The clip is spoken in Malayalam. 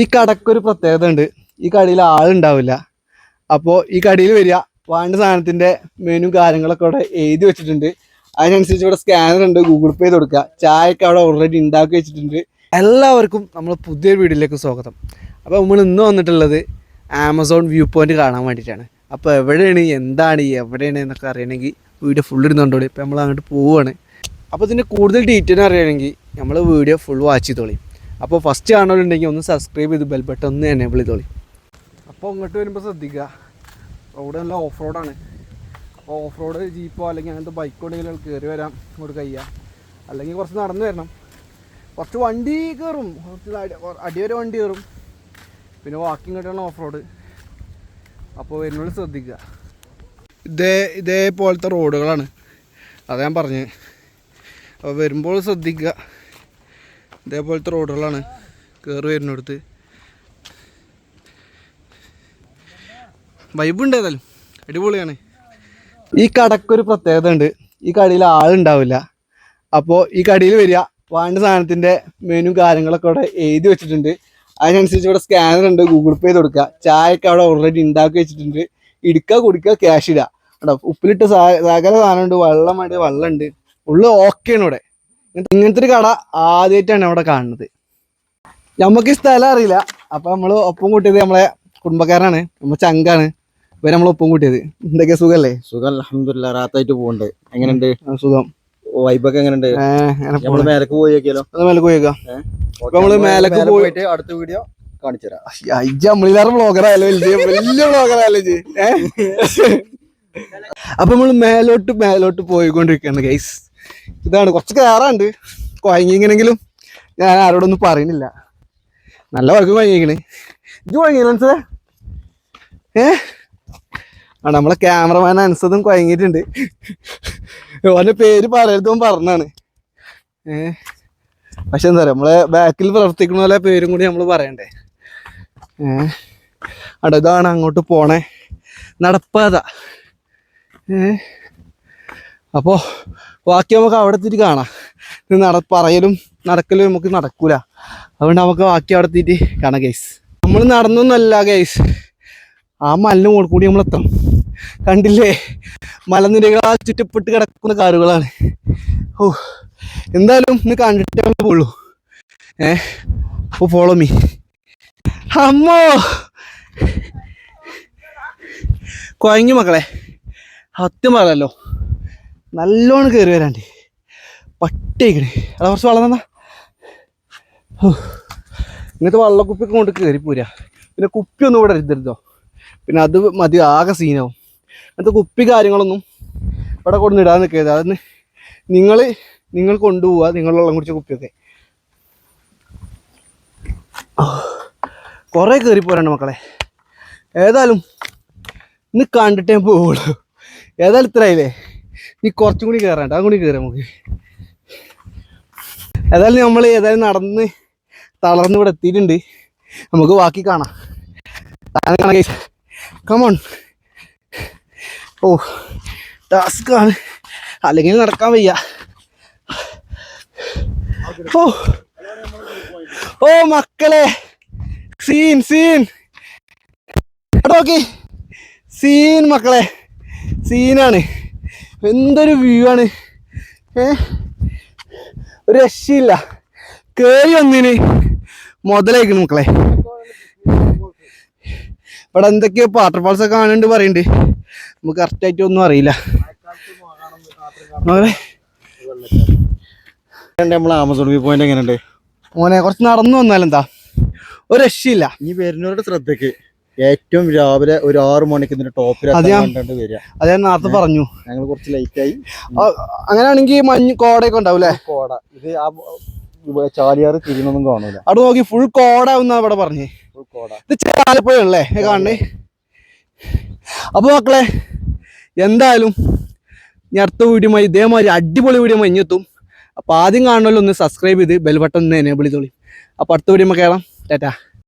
ഈ കടക്കൊരു പ്രത്യേകത ഉണ്ട് ഈ കടയിൽ ആളുണ്ടാവില്ല അപ്പോൾ ഈ കടയിൽ വരിക വേണ്ട സാധനത്തിന്റെ മെനു കാര്യങ്ങളൊക്കെ അവിടെ എഴുതി വെച്ചിട്ടുണ്ട്. അതിനനുസരിച്ച് ഇവിടെ സ്കാനർ ഉണ്ട് ഗൂഗിൾ പേ ചെയ്ത് കൊടുക്കുക. ചായയൊക്കെ അവിടെ ഓൾറെഡി ഉണ്ടാക്കി വെച്ചിട്ടുണ്ട്. എല്ലാവർക്കും നമ്മൾ പുതിയൊരു വീഡിയോയിലേക്ക് സ്വാഗതം. അപ്പോൾ നമ്മൾ ഇന്ന് വന്നിട്ടുള്ളത് ആമസോൺ വ്യൂ പോയിന്റ് കാണാൻ വേണ്ടിയിട്ടാണ്. അപ്പോൾ എവിടെയാണ് എന്താണ് എവിടെയാണ് എന്നൊക്കെ അറിയണമെങ്കിൽ വീഡിയോ ഫുൾ ഇരുന്നുകൊണ്ടോളി ഇപ്പോൾ നമ്മൾ അങ്ങോട്ട് പോവുകയാണ്. അപ്പോൾ ഇതിന്റെ കൂടുതൽ ഡീറ്റെയിൽ അറിയണമെങ്കിൽ നമ്മൾ വീഡിയോ ഫുൾ വാച്ച് ചെയ്തോളി. അപ്പോൾ ഫസ്റ്റ് കാണുന്നുണ്ടെങ്കിൽ ഒന്ന് സബ്സ്ക്രൈബ് ചെയ്ത് ബെൽ ബട്ടൺ ഒന്ന് എനേബിൾ ചെയ്തോളി. അപ്പോൾ ഇങ്ങോട്ട് വരുമ്പോൾ ശ്രദ്ധിക്കുക റോഡ് നല്ല ഓഫ് റോഡാണ് അപ്പോൾ ഓഫ് റോഡ് ജീപ്പോ അല്ലെങ്കിൽ അങ്ങനത്തെ ബൈക്ക് ഉണ്ടെങ്കിൽ കയറി വരാം. ഇങ്ങോട്ട് കഴിയുക അല്ലെങ്കിൽ കുറച്ച് നടന്നു വരണം. കുറച്ച് വണ്ടി കയറും കുറച്ച് അടി അടി വരെ വണ്ടി കയറും പിന്നെ വാക്കിംഗ് കിട്ടണം ഓഫ് റോഡ് അപ്പോൾ വരുന്നോട് ശ്രദ്ധിക്കുക ഇതേ ഇതേപോലത്തെ റോഡുകളാണ് അതാ ഞാൻ പറഞ്ഞത് അപ്പോൾ വരുമ്പോൾ ശ്രദ്ധിക്കുക ഇതേപോലത്തെ റോഡുകളാണ് കയറി വരുന്നിടത്ത്. വൈബുണ്ട് ഏതായാലും. അടിപൊളിയാണ്. ഈ കടക്കൊരു പ്രത്യേകത ഉണ്ട്. ഈ കടയിൽ ആളുണ്ടാവില്ല. അപ്പോൾ ഈ കടയിൽ വരിക വേണ്ട സാധനത്തിന്റെ മെനു കാര്യങ്ങളൊക്കെ അവിടെ എഴുതി വെച്ചിട്ടുണ്ട്. അതിനനുസരിച്ച് ഇവിടെ സ്കാനർ ഉണ്ട് ഗൂഗിൾ പേ ചെയ്ത് കൊടുക്കുക. ചായയൊക്കെ അവിടെ ഓൾറെഡി ഉണ്ടാക്കി വെച്ചിട്ടുണ്ട്. ഇടുക്കുക കുടിക്കുക ക്യാഷ് ഇടുക. കേട്ടോ ഉപ്പിലിട്ട് സകല സാധനമുണ്ട്. വെള്ളം വേണ്ടി വെള്ളം ഉണ്ട്. ഉള്ളു ഓക്കെയാണ് ഇവിടെ. ഇങ്ങനത്തെ ഒരു കട ആദ്യമായിട്ടാണ് അവിടെ കാണുന്നത്. നമുക്ക് ഈ സ്ഥലം അറിയില്ല. അപ്പൊ നമ്മൾ ഒപ്പം കൂട്ടിയത് നമ്മളെ കുടുംബക്കാരനാണ്. നമ്മൾ ചങ്കാണ്. ഇവരെ നമ്മൾ ഒപ്പം കൂട്ടിയത്. എന്തൊക്കെ സുഖല്ലേ? സുഖം അലഹമില്ല റാത്തായിട്ട് പോകണ്ട് എങ്ങനെയുണ്ട്? സുഖം. വൈബൊക്കെ എങ്ങനെയുണ്ട്? നമ്മൾ മേലക്ക് പോയി മേലക്ക് പോയേക്കാം. നമ്മൾ മേലേക്ക് മേലെ പോയി- പോയിട്ട് അടുത്ത വീഡിയോ കാണിച്ചു തരാം. അയ്യ നമ്മളിലാറ് ബ്ലോഗറായാലോ വലിയ വലിയ ബ്ലോഗറായാലോ? അപ്പൊ നമ്മൾ മേലോട്ട് മേലോട്ട് പോയിക്കൊണ്ടിരിക്കുകയാണ് ഗൈസ് ഇതാണ്. കുറച്ച് കയറാണ്ട് കുഴങ്ങിങ്ങനെങ്കിലും ഞാൻ ആരോടൊന്നും പറയുന്നില്ല നല്ല വഴക്ക് കുഴങ്ങിക്കണ് ഇത് കുഴങ്ങിയില്ല മനസ്സിലെ ഏ? ആ നമ്മളെ ക്യാമറമാൻ അനുസതും കുഴങ്ങിയിട്ടുണ്ട്. ഓന്റെ പേര് പറയരുതും പറഞ്ഞാണ്. ഏ? പക്ഷെ എന്താ പറയുക നമ്മളെ ബാക്കിൽ പ്രവർത്തിക്കുന്ന പോലെ പേരും കൂടി നമ്മൾ പറയണ്ടേ. ഏ? അടതാണ് അങ്ങോട്ട് പോണേ. നടപ്പാത. ഏ? അപ്പോൾ ബാക്കി നമുക്ക് അവിടെ എത്തിയിട്ട് കാണാം. ഇത് നട പറയലും നടക്കലും നമുക്ക് നടക്കൂല. അതുകൊണ്ട് നമുക്ക് ബാക്കി അവിടെ എത്തിയിട്ട് കാണാം ഗൈസ് നമ്മൾ നടന്നൊന്നല്ല ഗൈസ് ആ മലിന് മുകളിൽ കൂടി നമ്മൾ എത്തണം. കണ്ടില്ലേ? മലനിരകളാ ചുറ്റപ്പെട്ട് കിടക്കുന്ന കാറുകളാണ് ഓ എന്തായാലും ഇന്ന് കണ്ടിട്ടേ നമ്മൾ പോളൂ ഏ അപ്പോൾ ഫോളോ മീ അമ്മോ! കുഴങ്ങി മക്കളെ. സത്യം നല്ലോണം കയറി വരാണ്ട്. പട്ടിക്കണേ അതാ കുറച്ച് വെള്ളം തന്നാ. ഇങ്ങനത്തെ വെള്ളക്കുപ്പിയൊക്കെ കൊണ്ട് കയറി പിന്നെ കുപ്പിയൊന്നും ഇവിടെ എഴുതരുതോ പിന്നെ അത് മതി ആകെ സീനാവും. അങ്ങനത്തെ കുപ്പി കാര്യങ്ങളൊന്നും ഇവിടെ കൊണ്ട് ഇടാൻ നിൽക്കരുത്. അതിന് നിങ്ങൾ നിങ്ങൾ കൊണ്ടുപോവുക നിങ്ങൾ വെള്ളം കുടിച്ച കുപ്പിയൊക്കെ. കുറേ കയറി പോരാണ്ട് മക്കളെ. ഏതായാലും ഇന്ന് കണ്ടിട്ടേ പോവുള്ളൂ. ഏതായാലും ഇത്രയായില്ലേ? നീ കുറച്ചും കൂടി കയറാണ്ട് അതും കൂടി കയറാം നമുക്ക്. ഏതായാലും നമ്മൾ ഏതായാലും നടന്ന് തളർന്ന് ഇവിടെ എത്തിയിട്ടുണ്ട്. നമുക്ക് ബാക്കി കാണാം. കമോൺ ഓ ടാസ്ക് ആണ്. അല്ലെങ്കിൽ നടക്കാൻ വയ്യ. ഓ. ഓ മക്കളെ. Scene scene. നോക്കി. സീൻ മക്കളെ. സീനാണ്. എന്തൊരു വ്യൂ ആണ്. ഏ? ഒരു രക്ഷയില്ല. കേറി ഒന്നിന് മുതലേക്കണ് മക്കളെ. ഇവിടെ എന്തൊക്കെയോ വാട്ടർഫാൾസ് ഒക്കെ കാണുന്നുണ്ട് പറയുന്നുണ്ട് നമുക്ക് കറക്റ്റ് ആയിട്ട് ഒന്നും അറിയില്ല. നമ്മൾ ആമസോൺ വ്യൂ പോയിന്റ് എങ്ങനെയുണ്ട്? മോനെ കുറച്ച് നടന്നു വന്നാലെന്താ? ഒരു രക്ഷയില്ല. ഈ വരുന്നവരുടെ ശ്രദ്ധയ്ക്ക്. ഏറ്റവും രാവിലെ ഒരു ആറ് മണിക്ക് ഇതിന്റെ ടോപ്പിൽ വരിക. അത് ഞാൻ നേരത്തെ പറഞ്ഞു. ഞങ്ങൾ കുറച്ച് ലൈറ്റ് ആയി. അങ്ങനെയാണെങ്കിൽ മഞ്ഞ് കോടയൊക്കെ ഉണ്ടാവില്ലേ കോട. ഇത് ആ ചാലിയാറ് തിരിഞ്ഞൊന്നും കാണൂല. അവിടെ നോക്കി ഫുൾ കോട എന്നാ ഇവിടെ പറഞ്ഞേ. ഫുൾ കോട. ഇത് ചാലപ്പുഴയല്ലേ കാണണേ. അപ്പൊ മക്കളെ എന്തായാലും ഞാൻ അടുത്ത വീഡിയോ ഇതേമാതിരി അടിപൊളി വീഡിയോ മഞ്ഞെത്തും അപ്പൊ ആദ്യം കാണണമല്ലോ ഒന്ന് സബ്സ്ക്രൈബ് ചെയ്ത് ബെൽ ബട്ടൺ ഒന്ന് എനേബിൾ ചെയ്തോളി. അപ്പൊ അടുത്ത വീഡിയോ കയറാം ടാറ്റാ.